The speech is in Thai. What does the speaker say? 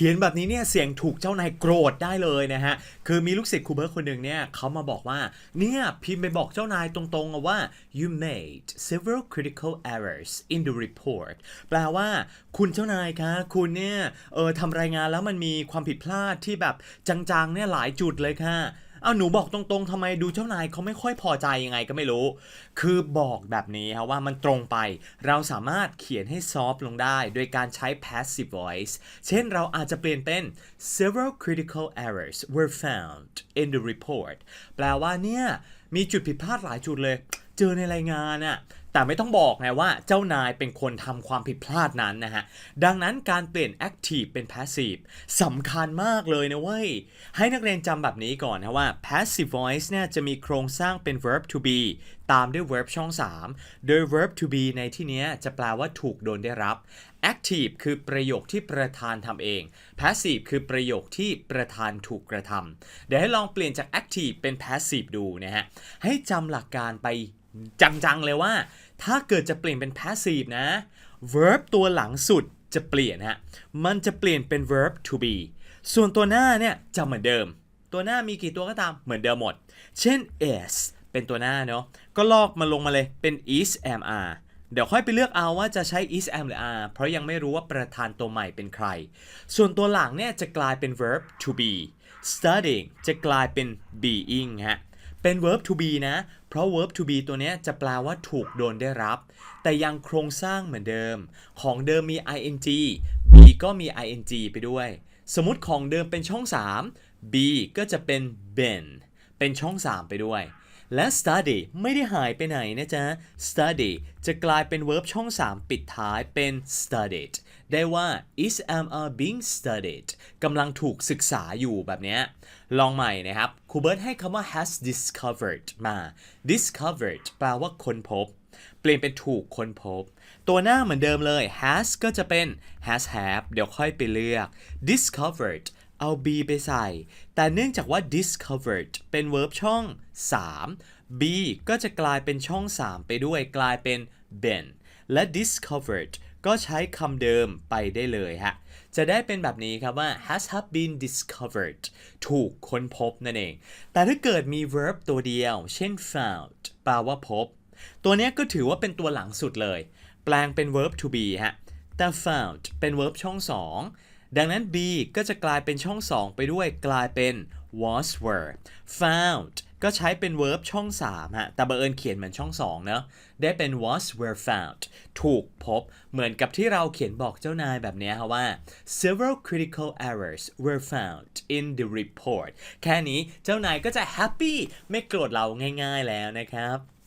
ขียนแบบนี้เนี่ยเสียงถูกเจ้านายโกรธได้เลยนะฮะ คือมีลูกศิษย์ครูเบิร์ตคนหนึ่งเนี่ยเขามาบอกว่า เนี่ยพิมพ์ไปบอกเจ้านายตรงๆอะว่า you made several critical errors in the report แปลว่าคุณเจ้านายคะ คุณเนี่ยเออทำรายงานแล้วมันมีความผิดพลาดที่แบบจังๆเนี่ยหลายจุดเลยค่ะ เอาหนูบอกตรงๆทำไมดูเจ้านายเขาไม่ค่อยพอใจยังไงก็ไม่รู้ คือบอกแบบนี้ครับว่ามันตรงไป เราสามารถเขียนให้ซอฟต์ลงได้ โดยการใช้ passive voice เช่นเราอาจจะเปลี่ยนเป็น several critical errors were found in the report แปลว่าเนี่ย มีจุดผิดพลาดหลายจุดเลย เจอในรายงานอะแต่ไม่ต้องบอกไงว่าเจ้านายเป็นคนทำความผิดพลาดนั้นนะฮะ ดังนั้นการเปลี่ยน active เป็น passive สำคัญมากเลยนะเว้ย ให้นักเรียนจำแบบนี้ก่อนนะว่า passive voice เนี่ยจะมีโครงสร้างเป็น verb to be ตามด้วย verb ช่อง 3 โดย verb to be ในที่นี้จะแปลว่าถูกโดนได้รับ active คือประโยคที่ประธานทำเอง passive คือประโยคที่ประธานถูกกระทำเดี๋ยวให้ลองเปลี่ยนจาก active เป็น passive ดูนะฮะ ให้จำหลักการไปจังๆเลยว่า ถ้าเกิดจะเปลี่ยนเป็น passive นะ verb ตัวหลังสุดจะเปลี่ยนฮะ มันจะเปลี่ยนเป็น verb to be ส่วนตัวหน้าเนี่ยจะเหมือนเดิม ตัวหน้ามีกี่ตัวก็ตามเหมือนเดิมหมด เช่น is เป็นตัวหน้าเนาะ ก็ลอกมาลงมาเลยเป็น is am are เดี๋ยวค่อยไปเลือกเอาว่าจะใช้ is am หรือ are เพราะยังไม่รู้ว่าประธานตัวใหม่เป็นใคร ส่วนตัวหลังเนี่ยจะกลายเป็น verb to be studying จะกลายเป็น being ฮะ เป็น verb to be นะ เพราะ verb to be ตัวนี้จะแปลว่าถูกโดนได้รับ แต่ยังโครงสร้างเหมือนเดิม ของเดิมมี ing be ก็มี ing ไปด้วย สมมติของเดิมเป็นช่อง 3 be ก็จะเป็น been เป็นช่อง 3 ไปด้วย และ study ไม่ได้หายไปไหนนะจ๊ะ study จะกลายเป็น verb ช่อง 3 ปิดท้ายเป็น studied ได้ว่า is am are being studied กำลังถูกศึกษาอยู่แบบนี้ ลองใหม่นะครับครูเบิร์ตให้คำว่า has discovered มา discovered แปลว่าค้นพบ เปลี่ยนเป็นถูกค้นพบ ตัวหน้าเหมือนเดิมเลย has ก็จะเป็น has have เดี๋ยวค่อยไปเลือก discovered เอา be ไปใส่ แต่เนื่องจากว่า discovered เป็น verb ช่อง 3 be ก็จะกลายเป็นช่อง 3 ไปด้วย กลายเป็น been และ discovered ก็ใช้คำเดิมไปได้เลยฮะ จะได้เป็นแบบนี้ครับว่า has have been discovered ถูกค้นพบนั่นเอง แต่ถ้าเกิดมี verb ตัวเดียว เช่น found แปลว่าพบ ตัวนี้ก็ถือว่าเป็นตัวหลังสุดเลย แปลงเป็น verb to be ฮะ แต่ found เป็น verb ช่อง 2 ดังนั้น be ก็จะกลายเป็นช่อง 2 ไปด้วยกลายเป็น was were found ก็ใช้เป็น verb ช่อง3ฮะแต่บังเอิญเขียนเหมือนช่อง2เนาะได้เป็น was were found ถูกพบเหมือนกับที่เราเขียนบอกเจ้านายแบบนี้ครับว่า several critical errors were found in the report แค่นี้เจ้านายก็จะ happy ไม่โกรธเราง่ายๆแล้วนะครับ